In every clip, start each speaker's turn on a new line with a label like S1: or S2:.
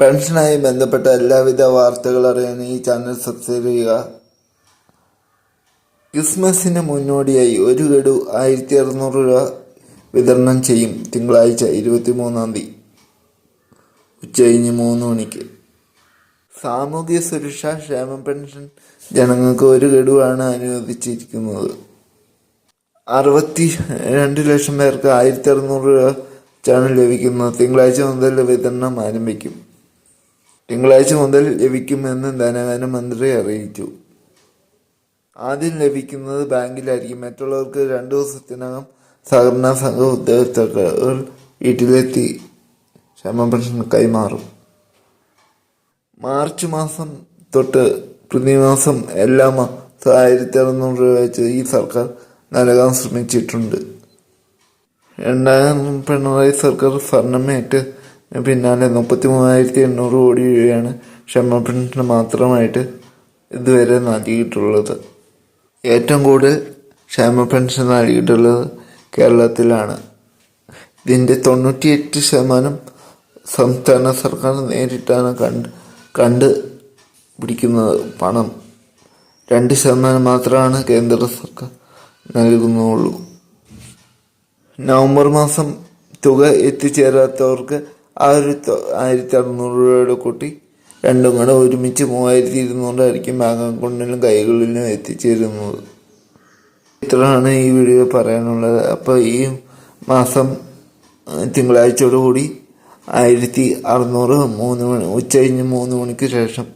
S1: പെൻഷനായി ബന്ധപ്പെട്ട എല്ലാവിധ വാർത്തകൾ അറിയാൻ ഈ ചാനൽ സബ്സ്ക്രൈബ് ചെയ്യുക. ക്രിസ്മസിന് മുന്നോടിയായി ഒരു ഗഡു ആയിരത്തി അറുന്നൂറ് രൂപ വിതരണം ചെയ്യും തിങ്കളാഴ്ച ഇരുപത്തി മൂന്നാം തീയതി ഉച്ചകഴിഞ്ഞ് മൂന്ന് മണിക്ക്. സാമൂഹ്യ സുരക്ഷാ ക്ഷേമ പെൻഷൻ ജനങ്ങൾക്ക് ഒരു ഗഡുവാണ് അനുവദിച്ചിരിക്കുന്നത്. അറുപത്തി രണ്ട് ലക്ഷം പേർക്ക് ആയിരത്തി അറുന്നൂറ് രൂപ ചാണ് ലഭിക്കുന്നത്. തിങ്കളാഴ്ച മുതൽ വിതരണം ആരംഭിക്കും. തിങ്കളാഴ്ച മുതൽ ലഭിക്കുമെന്ന് ധനകാര്യമന്ത്രി അറിയിച്ചു. ആദ്യം ലഭിക്കുന്നത് ബാങ്കിലായിരിക്കും. മറ്റുള്ളവർക്ക് രണ്ടു ദിവസത്തിനകം സഹകരണ സംഘ ഉദ്യോഗസ്ഥകൾ വീട്ടിലെത്തി ക്ഷമപെൻഷൻ കൈമാറും. മാർച്ച് മാസം തൊട്ട് പ്രതിമാസം എല്ലാ മാസം ആയിരത്തി അറുന്നൂറ് രൂപ വെച്ച് ഈ സർക്കാർ നൽകാൻ ശ്രമിച്ചിട്ടുണ്ട്. രണ്ടായിരം പിണറായി സർക്കാർ ഭരണമേറ്റ് പിന്നാലെ മുപ്പത്തി മൂവായിരത്തി എണ്ണൂറ് കോടി രൂപയാണ് ക്ഷമ മാത്രമായിട്ട് ഇതുവരെ നൽകിയിട്ടുള്ളത്. ഏറ്റവും കൂടുതൽ ക്ഷേമ പെൻഷൻ നൽകിയിട്ടുള്ളത് കേരളത്തിലാണ്. ഇതിന്റെ തൊണ്ണൂറ്റിയെട്ട് ശതമാനം സംസ്ഥാന സർക്കാർ നേരിട്ടാണ് കണ്ട് കണ്ട് പിടിക്കുന്നത് പണം. രണ്ട് ശതമാനം മാത്രമാണ് കേന്ദ്ര സർക്കാർ നൽകുന്നുള്ളൂ. നവംബർ മാസം തുക എത്തിച്ചേരാത്തവർക്ക് ആ ഒരു ആയിരത്തി അറുന്നൂറ് രൂപയുടെ കൂട്ടി. രണ്ടും കൂടെ ഒരുമിച്ച് മൂവായിരത്തി ഇരുന്നൂറായിരിക്കും ബാങ്ക് അക്കൗണ്ടിലും കൈകളിലും എത്തിച്ചേരുന്നത്. ഇത്രയാണ് ഈ വീഡിയോ പറയാനുള്ളത്. അപ്പോൾ ഈ മാസം തിങ്കളാഴ്ചയോടുകൂടി ആയിരത്തി അറുന്നൂറ് മൂന്ന് മണി ഉച്ചകഴിഞ്ഞ് മൂന്ന് മണിക്ക് ശേഷം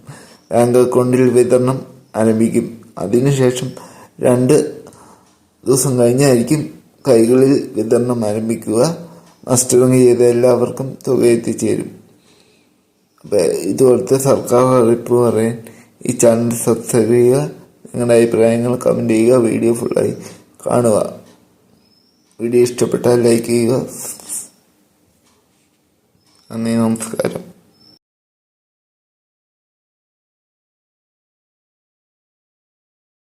S1: ബാങ്ക് അക്കൗണ്ടിൽ വിതരണം ആരംഭിക്കും. അതിനുശേഷം രണ്ട് ദിവസം കഴിഞ്ഞായിരിക്കും കൈകളിൽ വിതരണം ആരംഭിക്കുക. മസ്റ്ററിങ് ചെയ്ത എല്ലാവർക്കും തുക എത്തിച്ചേരും. ഇതുപോലത്തെ സർക്കാർ അറിയിപ്പ് പറയാൻ ഈ ചാനൽ സബ്സ്ക്രൈബ് ചെയ്യുക നിങ്ങളുടെ അഭിപ്രായങ്ങൾ കമന്റ് ചെയ്യുക വീഡിയോ ഫുള്ളായി കാണുക. വീഡിയോ ഇഷ്ടപ്പെട്ടാൽ ലൈക്ക് ചെയ്യുക. നന്ദി നമസ്കാരം.